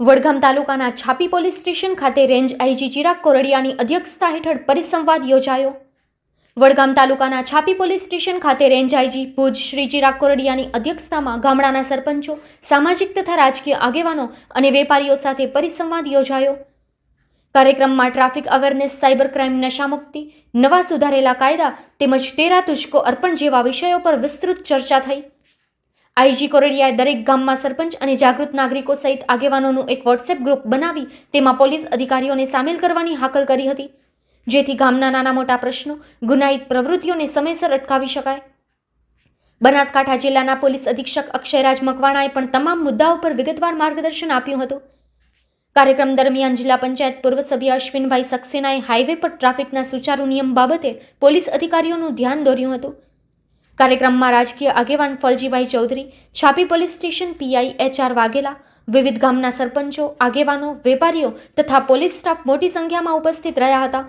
વડગામ તાલુકાના Chhapi police station ખાતે range IG Chirag કોરડિયાની અધ્યક્ષતા હેઠળ પરિસંવાદ યોજાયો. વડગામ તાલુકાના છાપી પોલીસ સ્ટેશન ખાતે રેન્જ આઈજી ભુજ શ્રી ચિરાગ કોરડિયાની અધ્યક્ષતામાં ગામડાના સરપંચો, સામાજિક તથા રાજકીય આગેવાનો અને વેપારીઓ સાથે પરિસંવાદ યોજાયો. કાર્યક્રમમાં ટ્રાફિક અવેરનેસ, સાયબર ક્રાઇમ, નશામુક્તિ, નવા સુધારેલા કાયદા તેમજ તેરા તુષ્કો અર્પણ જેવા વિષયો પર વિસ્તૃત ચર્ચા થઈ. આઈજી કોરડિયાએ દરેક ગામમાં સરપંચ અને જાગૃત નાગરિકો સહિત આગેવાનોનું એક વોટ્સએપ ગ્રુપ બનાવી તેમાં પોલીસ અધિકારીઓને સામેલ કરવાની હાકલ કરી હતી. જેથી ગામના નાના મોટા પ્રશ્નો ગુનાહિત પ્રવૃત્તિઓને સમયસર અટકાવી શકાય. બનાસકાંઠા જિલ્લાના પોલીસ અધિક્ષક અક્ષયરાજ મકવાણાએ પણ તમામ મુદ્દાઓ પર વિગતવાર માર્ગદર્શન આપ્યું હતું. કાર્યક્રમ દરમિયાન જિલ્લા પંચાયત પૂર્વ સભ્ય અશ્વિનભાઈ સક્સેનાએ હાઈવે પર ટ્રાફિકના સુચારુ નિયમ બાબતે પોલીસ અધિકારીઓનું ધ્યાન દોર્યું હતું. કાર્યક્રમમાં રાજકીય આગેવાન Faljibhai Chaudhari, Chhapi police station PI H R, Vaghela ગામના સરપંચો, આગેવાનો, વેપારીઓ તથા પોલીસ સ્ટાફ મોટી સંખ્યામાં ઉપસ્થિત રહ્યા હતા.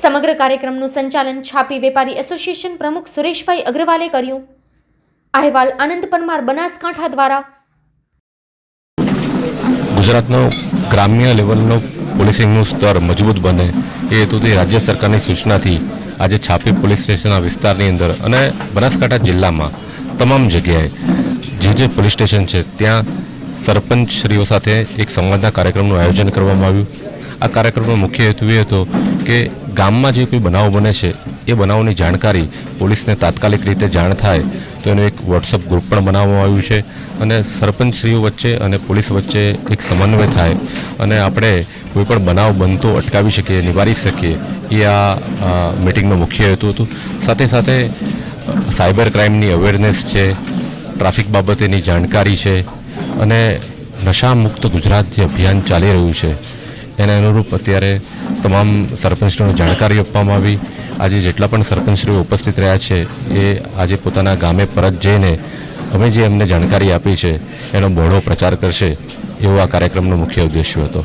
સમગ્ર કાર્યક્રમનું સંચાલન છાપી વેપારી એસોસિએશન પ્રમુખ સુરેશભાઈ અગ્રવાલે કર્યું. અહેવાલ આનંદ પરમાર, બનાસકાંઠા દ્વારા. ગુજરાતનો ગ્રામ્ય લેવલનો પોલીસિંગનું સ્તર મજબૂત બને એ હેતુથી રાજ્ય સરકારની સૂચનાથી આજે છાપી પોલીસ સ્ટેશનના વિસ્તારની અંદર અને બનાસકાંઠા જિલ્લામાં તમામ જગ્યાએ જે જે પોલીસ સ્ટેશન છે, ત્યાં સરપંચશ્રીઓ સાથે એક સંવાદના કાર્યક્રમનું આયોજન કરવામાં આવ્યું. આ કાર્યક્રમનો મુખ્ય હેતુ એ હતો કે ગામમાં જે કોઈ બનાવ બને છે, એ બનાવની જાણકારી પોલીસને તાત્કાલિક રીતે જાણ થાય તો એનું એક વોટ્સઅપ ગ્રુપ પણ બનાવવામાં આવ્યું છે અને સરપંચશ્રીઓ વચ્ચે અને પોલીસ વચ્ચે એક સમન્વય થાય અને આપણે કોઈ પણ બનાવ બનતો, અટકાવી શકીએ, નિવારી શકીએ, એ આ મિટિંગનો મુખ્ય હેતુ હતું. સાથે સાથે સાયબર ક્રાઇમની અવેરનેસ છે, ટ્રાફિક બાબતેની જાણકારી છે, અને નશામુક્ત ગુજરાત જે અભિયાન ચાલી રહ્યું છે, એને અનુરૂપ અત્યારે તમામ સરપંચોને જાણકારી આપવામાં આવી. આજે જેટલા પણ સરપંચશ્રીઓ ઉપસ્થિત રહ્યા છે, એ આજે પોતાના ગામે પરત જઈને અમે જે એમને જાણકારી આપી છે, એનો બહોળો પ્રચાર કરશે, એવો આ કાર્યક્રમનો મુખ્ય ઉદ્દેશ્ય હતો.